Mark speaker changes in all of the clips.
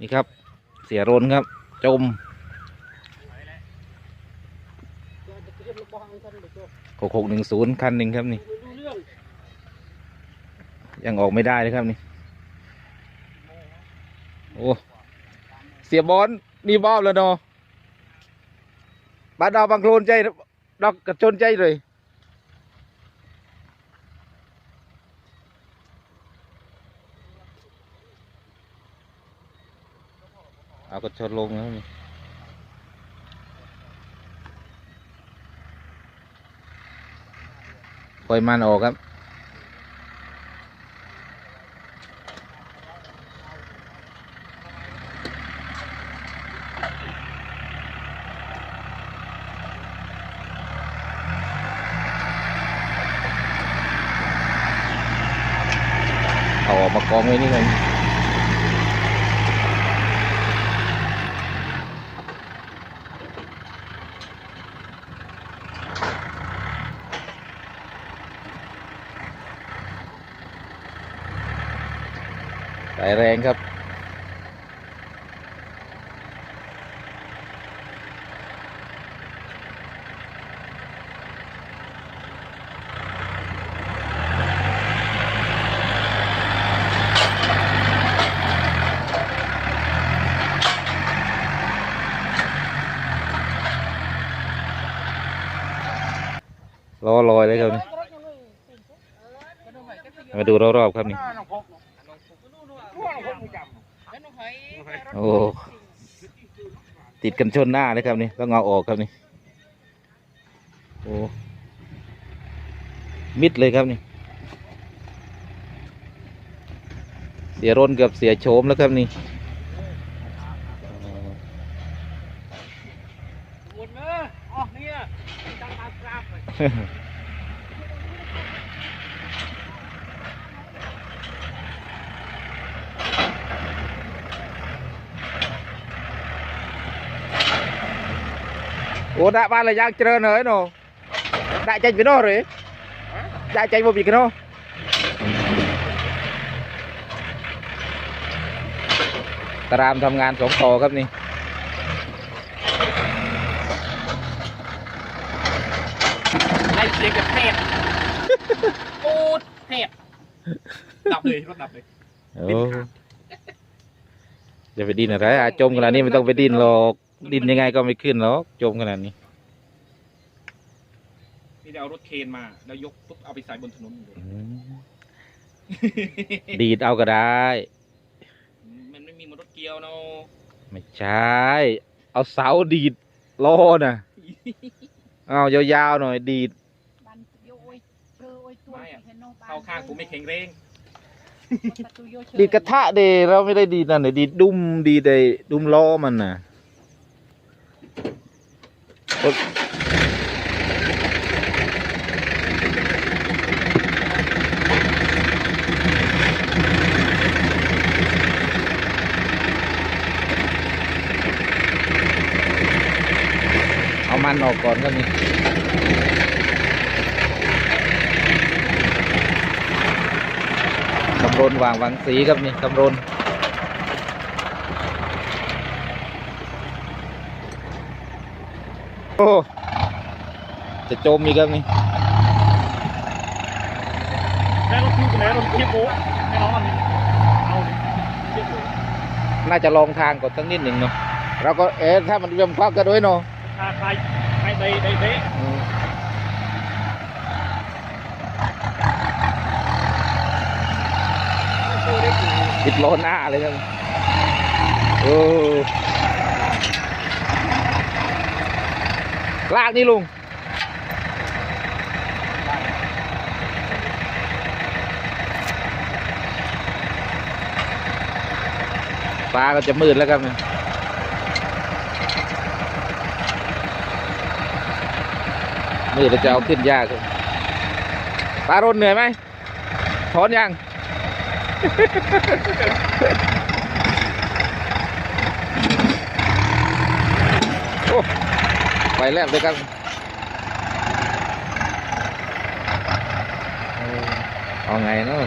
Speaker 1: นี่ครับ เสียรนครับ จมหกหกหนึ่งศูนย์คันหนึ่งครับนี่ ยังออกไม่ได้เลยครับนี่ โอ้ เสียบอลนี่บอบแล้วเนาะบ้านดาวบางโคลนใจดอกกระชนใจเลย เอากระชนลงแล้วนี่ปล่อยมันออกครับเอาออกมากองไว้นี่เลยายแรงครับ รอลอยเลยครับนี่มาดูรอบๆครับนี่ โอ้ติดกันชนหน้าเลยครับนี่ต้องเอาออกครับนี่โอ้มิดเลยครับนี่ เสียร่นเกือบเสียโฉมแล้วครับนี่
Speaker 2: วนเนอะอ๋อเนี่ยจังตามกราฟเลย
Speaker 1: โอ้ đã ba là giang trơn rồi nó đã tranh với nó rồi đã tranh một việc nó ตารามทำงานสองต่อครับนี่
Speaker 2: ไล่เสียงกับเทพโอ้เทพดับเลยรถดับเลย
Speaker 1: โอ้จะไปดินอะไรอาจมขนาดนี้ไม่ต้องไปดินหรอก ดินยังไงก็ไม่ขึ้นหรอกจมขนาดนี้
Speaker 2: นี่เอารถเคนมา แล้วยกปุ๊บเอาไปใส่บนถนนเลย
Speaker 1: อืมดีดเอาก็ได้
Speaker 2: มันไม่มีมอเตอร์เกียวเนาะ
Speaker 1: ไม่ใช่ เอาเสาดีดล้อน่ะ เอายาวๆหน่อยดีด
Speaker 3: บันโยโอยเชอโอยตัวเห็นโนบ
Speaker 2: เข้าข้างกูไม่แข็งแรง
Speaker 3: ประตูโยเชอ
Speaker 1: ดีดกระทะเดเราไม่ได้ดีดนั่นเดดีดดุมดีดไอ้ดุมล้อมันน่ะโอ๊ย เอามันออกก่อนก็มีคำรนวางวังสีครับนี่คำรน โอ้ จะจมอีกครับนี่
Speaker 2: แม่รถคิวกันแล้วรถเทียบโบ๊ะไม่ร้อนเอาเทียบโบ๊ะ
Speaker 1: น่าจะลองทางก่อนสักนิดหนึ่งเนาะเราก็เอ๊ะถ้ามันเริ่มควักกันด้วยเนาะ
Speaker 2: คาใครใครใดใดเบ๊ะ
Speaker 1: อืมติดล้อหน้าเลยครับโอ้ ลากนี่ลุงฟ้าก็จะมืดแล้วครับเนี่ยมืดแล้วจะเอาขึ้นยากครับตารนเหนื่อยไหมถอนยัง โอ้ ไปแล้บด้วยกันเอาไงเนาะ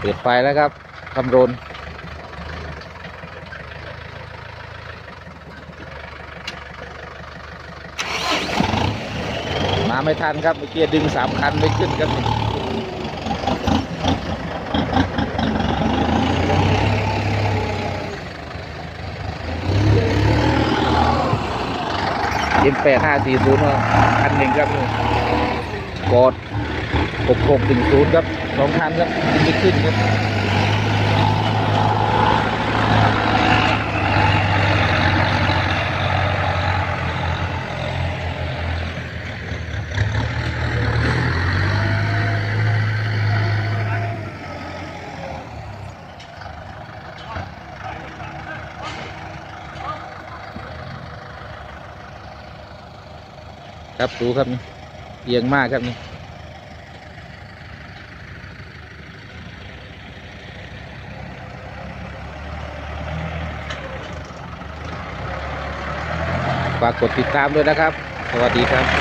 Speaker 1: เปิดไฟแล้วครับคำรนมาไม่ทันครับเมื่อกี้ดึงสามคันไม่ขึ้นครับ เอ็มแปดห้าสี่ศูนย์คันหนึ่งครับกอดหกหกหนึ่งศูนย์ครับสองคันครับดึงไม่ขึ้นครับ ครับดูครับนี่เอียงมากครับนี่ฝากกดติดตามด้วยนะครับ สวัสดีครับ